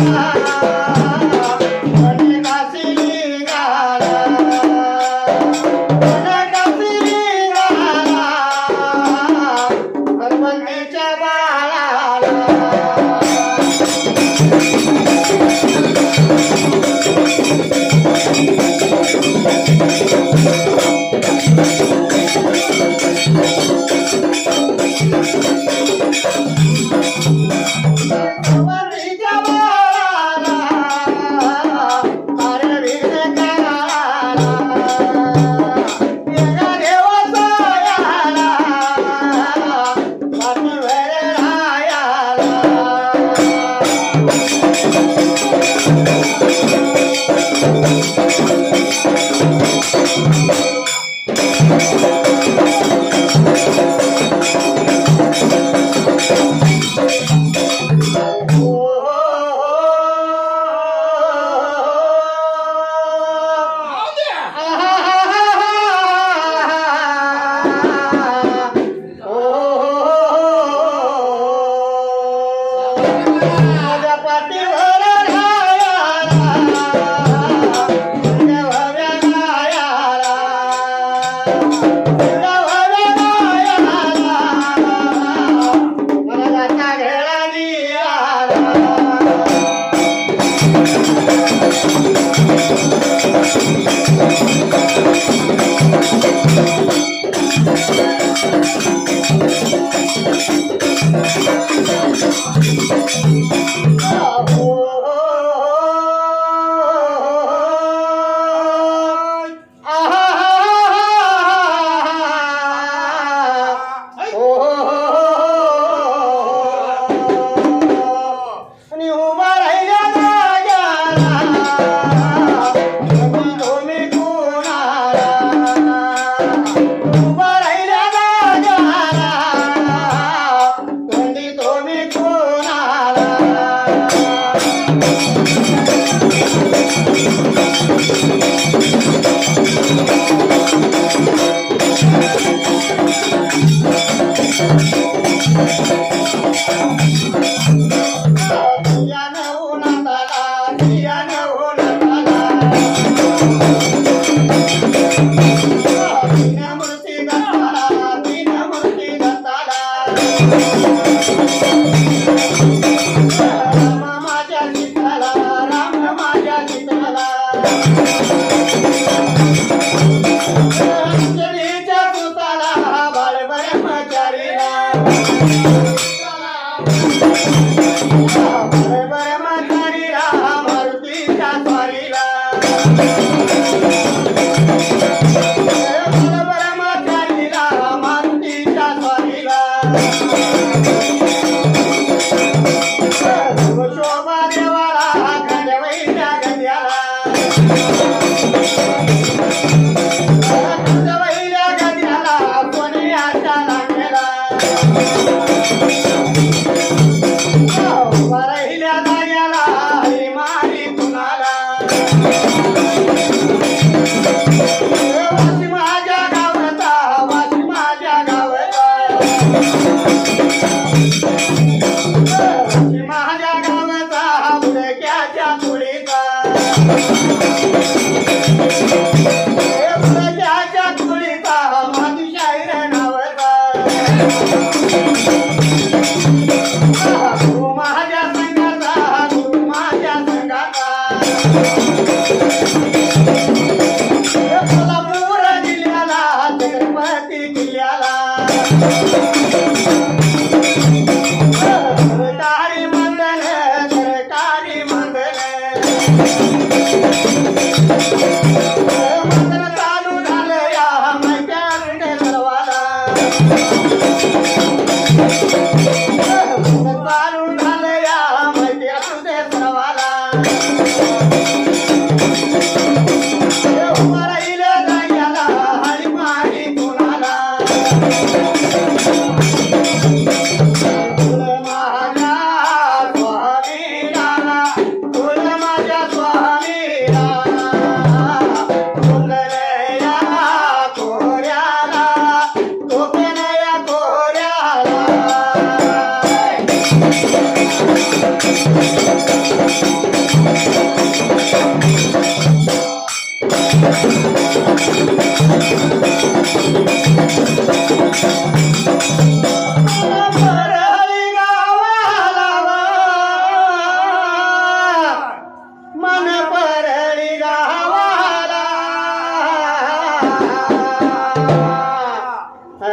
देवाला काशी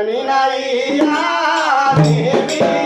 आणि नाही या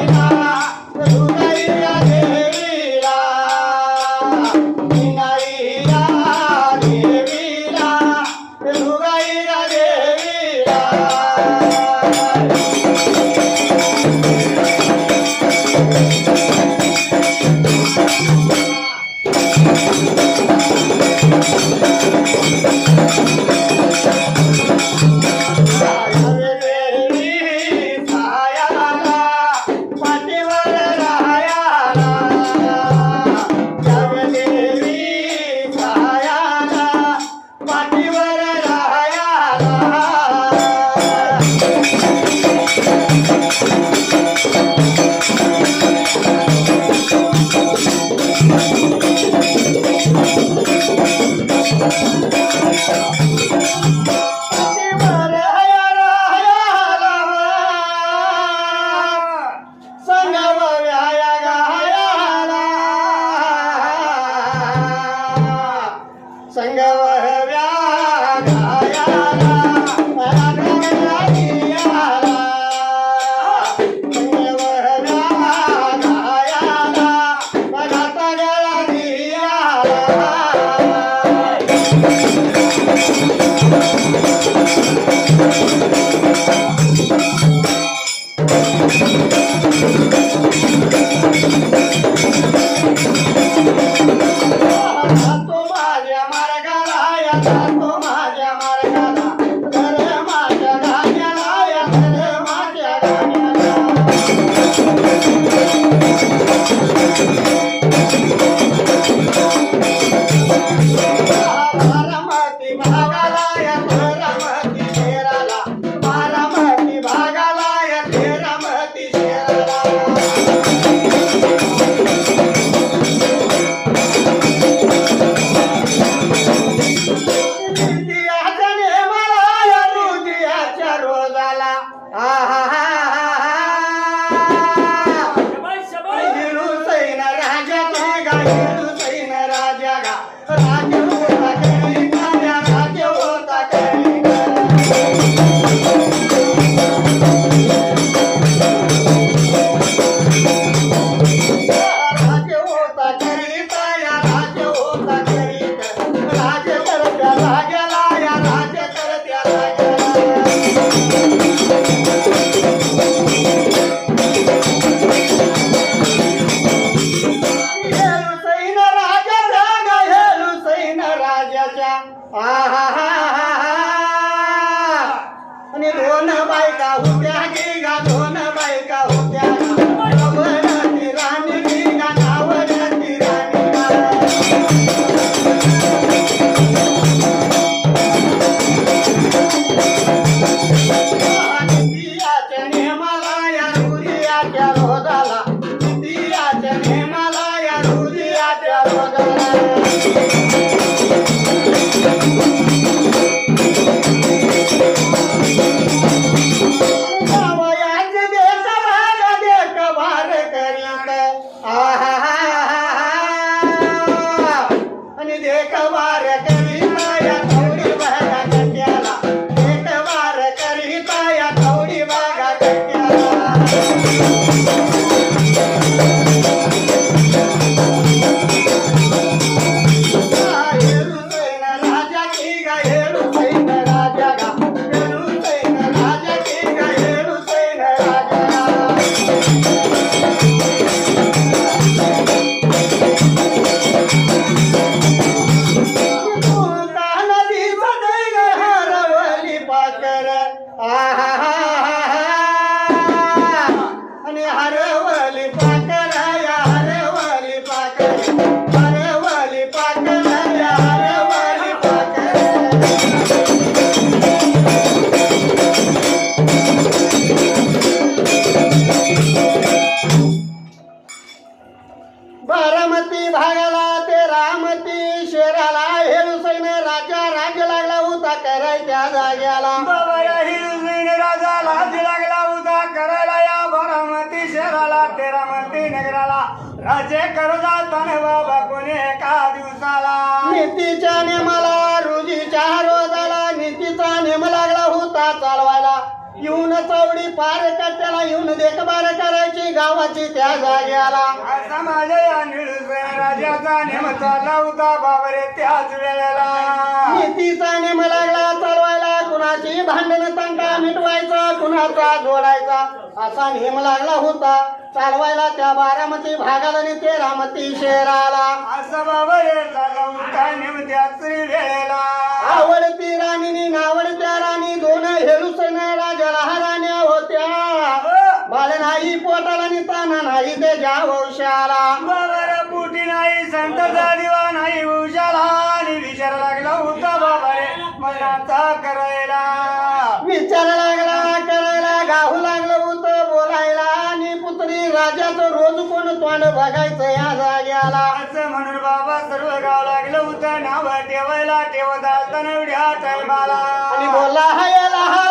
नावाची त्या जाग्याला असा माझ्या या निळूसया राजाचा नेमचा लावता बाबरे त्याच वेळेला. नीतीचा नेम लागला चालवायला. कुणाची भांडण तंटा मिटवायचा कुणाचा जोडायचा असा नेम लागला होता. चालवायला त्या बारामती भागाला आणि तेरामती शहराला. असं बाबरे चालवता नेमत्या श्री मन बघायचं या जाग्याला. असं म्हणून बाबा सर्व गाव लागलं होतं. नाव ठेवायला ठेवत असताना एवढ्या टायमाला आणि बोला याला हा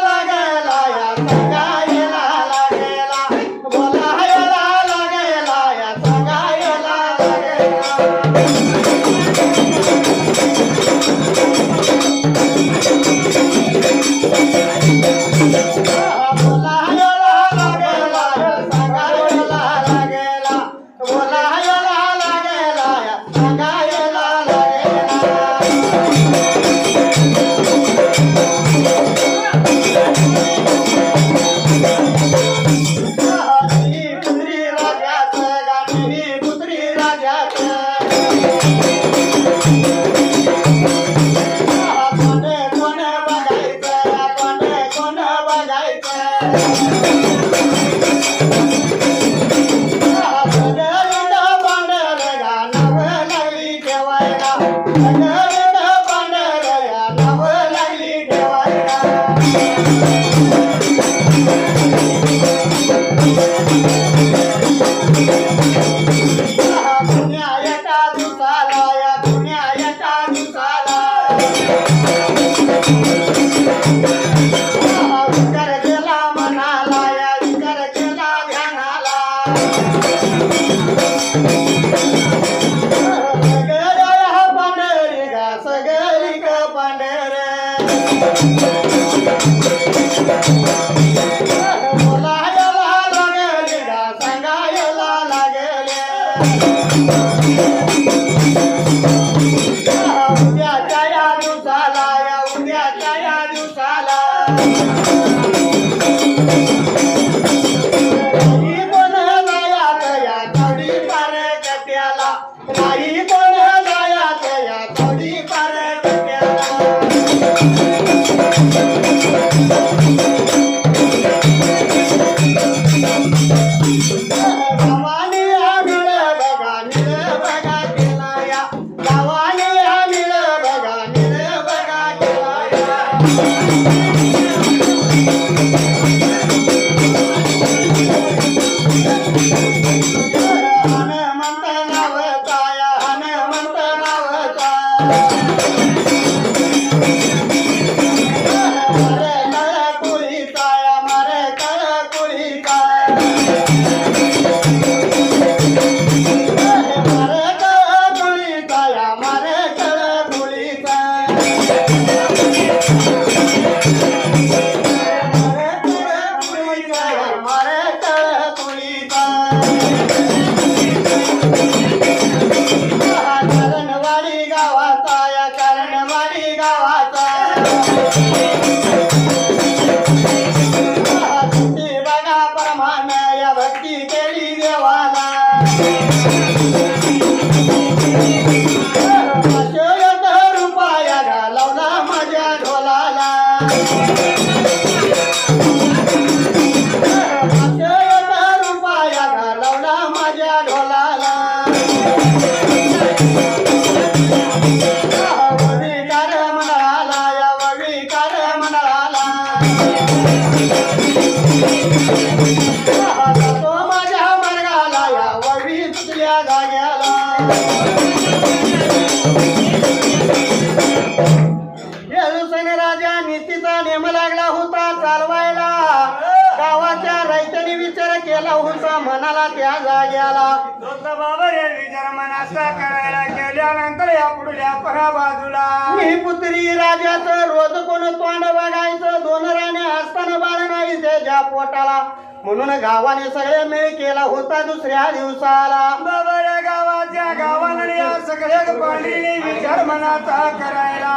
Thank you. तो माझ्या मार्गाला या जाग्याला येळूसन राजा नीतीचा नेम लागला होता चालवायला गावाच्या रयतेने विचार केला होता मनाला त्या जाग्याला बाबा विचार मनाचा करायला या पुढल्या बाजूला मी पुत्री राजाचं रोज कोण तोंड बघायचं? दोन राणे असताना बाळ नाही त्याच्या पोटाला. म्हणून गावाने सगळे मेळ केला होता दुसऱ्या दिवसाला. बाबा रे गावाच्या गावाने या सगळ्या पांढरीने विचार मनाचा करायला.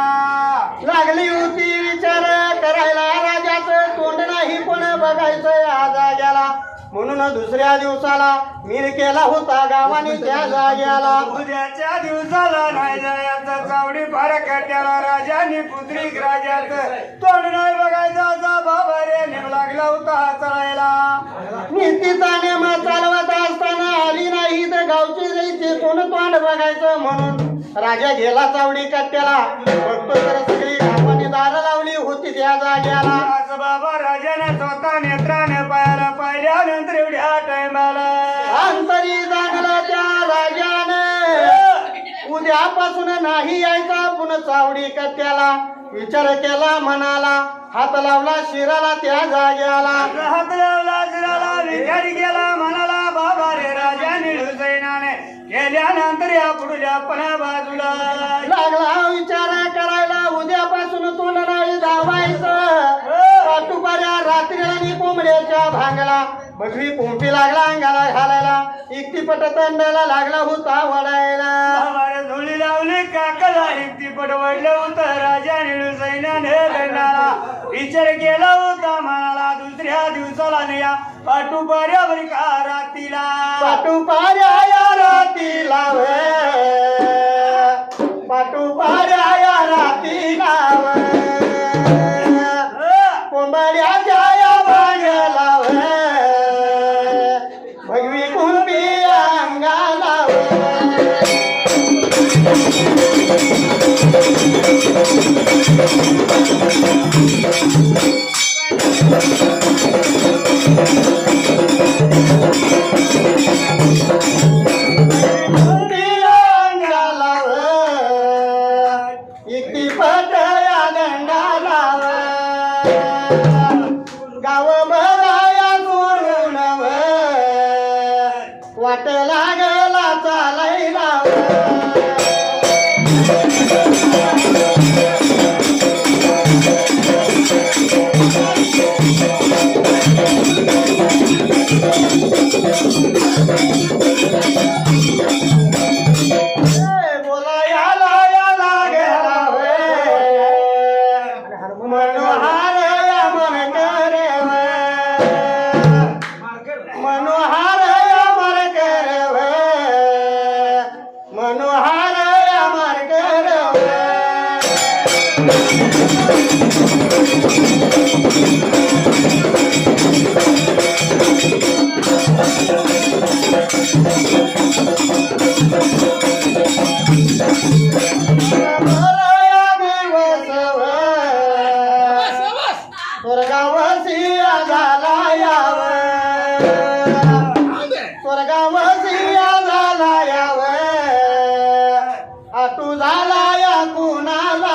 लागली होती विचार करायला. राजाचं तोंड नाही पण बघायचं या जाग्याला. म्हणून दुसऱ्या दिवसाला मीर केला होता गावाने त्या जाग्याला उद्याच्या दिवसाला नाही जायचं चावडी फार कट्याला राजानी पुत्रिक राजाचं तोंड नाही बघायचं असा बाबा रे नेम लागला होता चढायला नीतीचा नेम चालवत असताना आली नाही तर गावची जायची कोण तोंड बघायचं म्हणून राजा गेला चावडी कट्ट्याला. बघतो तर सगळी दार लावली होती त्या जाग्याला. असं बाबा राजाने स्वतः नेत्राने पाहायला पाहिल्यानंतर एवढ्या टायमाला. अंतरी जागलं त्या राजाने. उद्यापासून नाही यायचा पुन्हा चावडी कट्ट्याला विचार केला मनाला हात लावला शिराला त्या जाग्याला. हात लावला शिराला विचार केला म्हणाला बाबा रे राजाने हुसैनाने गेल्यानंतर या पुढल्या पण्या बाजूला. लागला विचार. पाटुपाऱ्या रात्रीला आणि कोंबड्याच्या भांगला बघवी कुंपी लागला अंगाला घालायला. इकतीपट तंडाला लागला होता वडायला. धुळी लावली काकाला एकटी पटवडलं होतं. राजाने हुसैनाने लढणारा. विचार केला होता म्हणाला दुसऱ्या दिवसाला नाही या पाठुपाऱ्यावर का रातीला? पाटुपाऱ्या या रातीला वे. Yeah, yeah, yeah. स्वर्गावसिया झाला याव. स्वर्गावसिया झाला याव. आटू झाला या कुणाला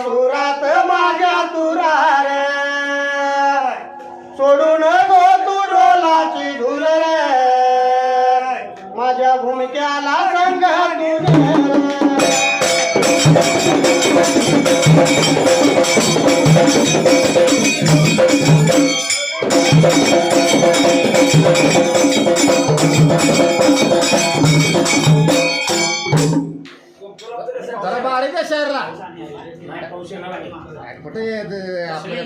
सुरात माझ्या तुरार सोडून गो तू डोलाची धुर रे. माझ्या भूमिक्याला संग जरा कुठे येत आपल्या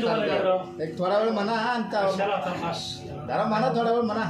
एक थोडा वेळ म्हणा आणि का- जरा म्हणा थोडा वेळ म्हणा.